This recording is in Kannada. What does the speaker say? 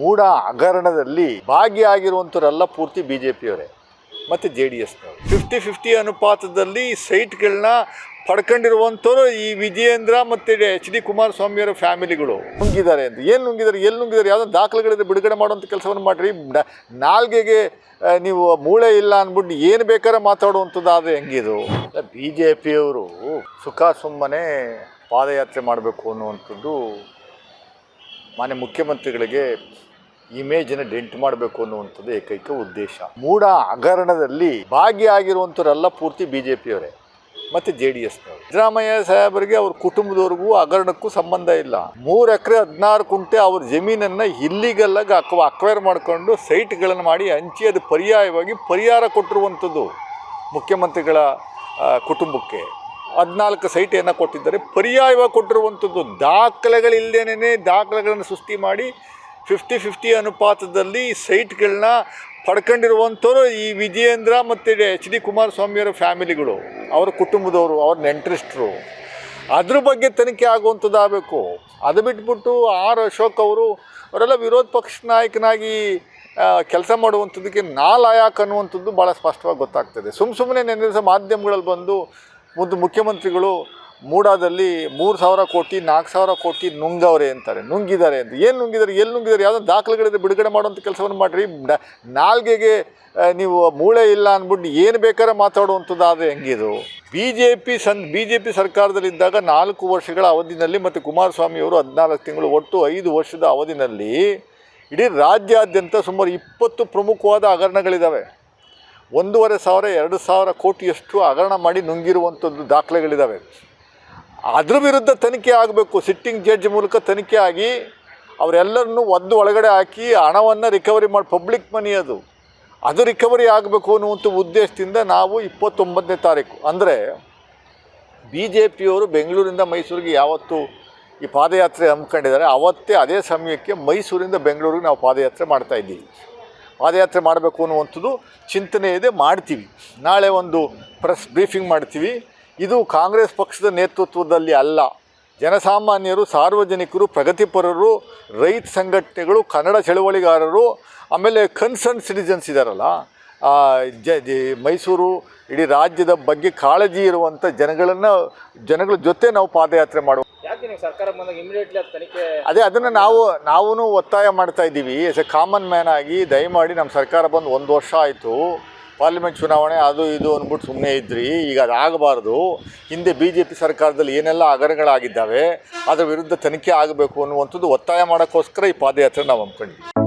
ಮೂಡ ಹಗರಣದಲ್ಲಿ ಭಾಗಿಯಾಗಿರುವಂಥವರೆಲ್ಲ ಪೂರ್ತಿ ಬಿ ಜೆ ಪಿಯವರೇ ಮತ್ತು ಜೆ ಡಿ ಎಸ್ನವರು. ಫಿಫ್ಟಿ ಫಿಫ್ಟಿ ಅನುಪಾತದಲ್ಲಿ ಸೈಟ್ಗಳನ್ನ ಪಡ್ಕೊಂಡಿರುವಂಥವ್ರು ಈ ವಿಜಯೇಂದ್ರ ಮತ್ತು ಎಚ್ ಡಿ ಕುಮಾರಸ್ವಾಮಿಯವರ ಫ್ಯಾಮಿಲಿಗಳು. ನುಂಗಿದ್ದಾರೆ ಅಂತ. ಏನು ನುಂಗಿದ್ದಾರೆ? ಎಲ್ಲಿ ನುಂಗಿದ್ದಾರೆ? ಯಾವುದೋ ದಾಖಲೆಗಳಿದ್ರೆ ಬಿಡುಗಡೆ ಮಾಡುವಂಥ ಕೆಲಸವನ್ನು ಮಾಡಿರಿ. ನಾಲ್ಗೆಗೆ ನೀವು ಮೂಳೆ ಇಲ್ಲ ಅಂದ್ಬಿಟ್ಟು ಏನು ಬೇಕಾದ್ರೆ ಮಾತಾಡುವಂಥದ್ದಾದರೆ ಹೆಂಗಿದು? ಬಿ ಜೆ ಪಿಯವರು ಸುಖ ಸುಮ್ಮನೆ ಪಾದಯಾತ್ರೆ ಮಾಡಬೇಕು ಅನ್ನುವಂಥದ್ದು ಮಾನ್ಯ ಮುಖ್ಯಮಂತ್ರಿಗಳಿಗೆ ಇಮೇಜನ್ನು ಡೆಂಟ್ ಮಾಡಬೇಕು ಅನ್ನುವಂಥದ್ದು ಏಕೈಕ ಉದ್ದೇಶ. ಮೂಡ ಹಗರಣದಲ್ಲಿ ಭಾಗಿಯಾಗಿರುವಂಥವರೆಲ್ಲ ಪೂರ್ತಿ ಬಿ ಜೆ ಪಿಯವರೇ ಮತ್ತು ಜೆ ಡಿ ಎಸ್ನವರು ಸಿದ್ದರಾಮಯ್ಯ ಸಾಹೇಬರಿಗೆ ಅವ್ರ ಕುಟುಂಬದವ್ರಿಗೂ ಹಗರಣಕ್ಕೂ ಸಂಬಂಧ ಇಲ್ಲ. ಮೂರು ಎಕರೆ ಹದಿನಾರು ಕುಂಟೆ ಅವ್ರ ಜಮೀನನ್ನು ಇಲ್ಲಿಗೆಲ್ಲ ಅಕ್ವ ಅಕ್ವೈರ್ ಮಾಡಿಕೊಂಡು ಸೈಟ್ಗಳನ್ನು ಮಾಡಿ ಹಂಚಿ ಅದು ಪರ್ಯಾಯವಾಗಿ ಪರಿಹಾರ ಕೊಟ್ಟಿರುವಂಥದ್ದು ಮುಖ್ಯಮಂತ್ರಿಗಳ ಕುಟುಂಬಕ್ಕೆ. ಹದಿನಾಲ್ಕು ಸೈಟ್ ಏನೋ ಕೊಟ್ಟಿದ್ದಾರೆ. ಪರ್ಯಾಯವಾಗಿ ಕೊಟ್ಟಿರುವಂಥದ್ದು ದಾಖಲೆಗಳಿಲ್ಲದೇನೇ ದಾಖಲೆಗಳನ್ನು ಸೃಷ್ಟಿ ಮಾಡಿ ಫಿಫ್ಟಿ ಫಿಫ್ಟಿ ಅನುಪಾತದಲ್ಲಿ ಸೈಟ್ಗಳನ್ನ ಪಡ್ಕೊಂಡಿರುವಂಥವ್ರು ಈ ವಿಜಯೇಂದ್ರ ಮತ್ತು ಎಚ್ ಡಿ ಕುಮಾರಸ್ವಾಮಿಯವರ ಫ್ಯಾಮಿಲಿಗಳು, ಅವರ ಕುಟುಂಬದವರು, ಅವ್ರ ನೆಂಟ್ರಿಸ್ಟ್ರು. ಅದ್ರ ಬಗ್ಗೆ ತನಿಖೆ ಆಗುವಂಥದ್ದಾಗಬೇಕು. ಅದು ಬಿಟ್ಬಿಟ್ಟು ಆರ್ ಅಶೋಕ್ ಅವರು, ಅವರೆಲ್ಲ ವಿರೋಧ ಪಕ್ಷ ನಾಯಕನಾಗಿ ಕೆಲಸ ಮಾಡುವಂಥದ್ದಕ್ಕೆ ನಾಲಾಯಕ್ ಅನ್ನುವಂಥದ್ದು ಭಾಳ ಸ್ಪಷ್ಟವಾಗಿ ಗೊತ್ತಾಗ್ತದೆ. ಸುಮ್ಮ ಸುಮ್ಮನೆ ದಿವಸ ಮಾಧ್ಯಮಗಳಲ್ಲಿ ಬಂದು ಮುದ್ದು ಮುಖ್ಯಮಂತ್ರಿಗಳು ಮೂಡಾದಲ್ಲಿ ಮೂರು ಸಾವಿರ ಕೋಟಿ, ನಾಲ್ಕು ಸಾವಿರ ಕೋಟಿ ನುಂಗವ್ರೆ ಅಂತಾರೆ. ನುಂಗಿದ್ದಾರೆ ಅಂತ. ಏನು ನುಂಗಿದ್ದಾರೆ? ಎಲ್ಲಿ ನುಂಗಿದ್ದಾರೆ? ಯಾವುದೋ ದಾಖಲೆಗಳಿದ್ರೆ ಬಿಡುಗಡೆ ಮಾಡುವಂಥ ಕೆಲಸವನ್ನು ಮಾಡಿರಿ. ನಾಲ್ಗೆಗೆ ನೀವು ಮೂಳೆ ಇಲ್ಲ ಅಂದ್ಬಿಟ್ಟು ಏನು ಬೇಕಾದ್ರೆ ಮಾತಾಡುವಂಥದ್ದಾದರೆ ಹೆಂಗಿದು? ಬಿ ಜೆ ಪಿ ಸನ್ ಬಿ ಜೆ ಪಿ ಸರ್ಕಾರದಲ್ಲಿದ್ದಾಗ ನಾಲ್ಕು ವರ್ಷಗಳ ಅವಧಿನಲ್ಲಿ ಮತ್ತು ಕುಮಾರಸ್ವಾಮಿಯವರು ಹದಿನಾಲ್ಕು ತಿಂಗಳು ಒಟ್ಟು ಐದು ವರ್ಷದ ಅವಧಿನಲ್ಲಿ ಇಡೀ ರಾಜ್ಯಾದ್ಯಂತ ಸುಮಾರು ಇಪ್ಪತ್ತು ಪ್ರಮುಖವಾದ ಹಗರಣಗಳಿದ್ದಾವೆ ಒಂದೂವರೆ ಸಾವಿರ, ಎರಡು ಸಾವಿರ ಕೋಟಿಯಷ್ಟು ಹಗರಣ ಮಾಡಿ ನುಂಗಿರುವಂಥದ್ದು ದಾಖಲೆಗಳಿದ್ದಾವೆ ಅದ್ರ ವಿರುದ್ಧ ತನಿಖೆ ಆಗಬೇಕು. ಸಿಟ್ಟಿಂಗ್ ಜಡ್ಜ್ ಮೂಲಕ ತನಿಖೆ ಆಗಿ ಅವರೆಲ್ಲರನ್ನು ಒದ್ದು ಒಳಗಡೆ ಹಾಕಿ ಹಣವನ್ನು ರಿಕವರಿ ಮಾಡಿ, ಪಬ್ಲಿಕ್ ಮನಿ ಅದು. ಅದು ರಿಕವರಿ ಆಗಬೇಕು ಅನ್ನುವಂಥ ಉದ್ದೇಶದಿಂದ ನಾವು ಇಪ್ಪತ್ತೊಂಬತ್ತನೇ ತಾರೀಕು, ಅಂದರೆ ಬಿ ಜೆ ಪಿಯವರು ಬೆಂಗಳೂರಿಂದ ಮೈಸೂರಿಗೆ ಯಾವತ್ತು ಈ ಪಾದಯಾತ್ರೆ ಹಮ್ಮಿಕೊಂಡಿದ್ದಾರೆ. ಅವತ್ತೇ ಅದೇ ಸಮಯಕ್ಕೆ ಮೈಸೂರಿಂದ ಬೆಂಗಳೂರಿಗೆ ನಾವು ಪಾದಯಾತ್ರೆ ಮಾಡ್ತಾ ಇದ್ದೀವಿ. ಪಾದಯಾತ್ರೆ ಮಾಡಬೇಕು ಅನ್ನುವಂಥದ್ದು ಚಿಂತನೆ ಇದೆ, ಮಾಡ್ತೀವಿ. ನಾಳೆ ಒಂದು ಪ್ರೆಸ್ ಬ್ರೀಫಿಂಗ್ ಮಾಡ್ತೀವಿ. ಇದು ಕಾಂಗ್ರೆಸ್ ಪಕ್ಷದ ನೇತೃತ್ವದಲ್ಲಿ ಅಲ್ಲ. ಜನಸಾಮಾನ್ಯರು, ಸಾರ್ವಜನಿಕರು, ಪ್ರಗತಿಪರರು, ರೈತ ಸಂಘಟನೆಗಳು, ಕನ್ನಡ ಚಳುವಳಿಗಾರರು, ಆಮೇಲೆ ಕನ್ಸರ್ನ್ ಸಿಟಿಜನ್ಸ್ ಇದ್ದಾರಲ್ಲ ಜ, ಮೈಸೂರು, ಇಡೀ ರಾಜ್ಯದ ಬಗ್ಗೆ ಕಾಳಜಿ ಇರುವಂಥ ಜನಗಳನ್ನು, ಜನಗಳ ಜೊತೆ ನಾವು ಪಾದಯಾತ್ರೆ ಮಾಡುವ ಅದು ಅದನ್ನು ನಾವು ನಾವು ಒತ್ತಾಯ ಮಾಡ್ತಾ ಇದ್ದೀವಿ. ಎಸ್ ಎ ಕಾಮನ್ ಮ್ಯಾನ್ ಆಗಿ ದಯಮಾಡಿ ನಮ್ಮ ಸರ್ಕಾರ ಬಂದು ಒಂದು ವರ್ಷ ಆಯಿತು. ಪಾರ್ಲಿಮೆಂಟ್ ಚುನಾವಣೆ ಅದು ಇದು ಅಂದ್ಬಿಟ್ಟು ಸುಮ್ಮನೆ ಇದ್ರಿ. ಈಗ ಅದು ಆಗಬಾರ್ದು. ಹಿಂದೆ ಬಿ ಜೆ ಪಿ ಸರ್ಕಾರದಲ್ಲಿ ಏನೆಲ್ಲ ಹಗರಣಗಳಾಗಿದ್ದಾವೆ ಅದರ ವಿರುದ್ಧ ತನಿಖೆ ಆಗಬೇಕು ಅನ್ನುವಂಥದ್ದು ಒತ್ತಾಯ ಮಾಡೋಕ್ಕೋಸ್ಕರ ಈ ಪಾದಯಾತ್ರೆ ನಾವು ಹಮ್ಮಿಕೊಂಡಿದ್ವಿ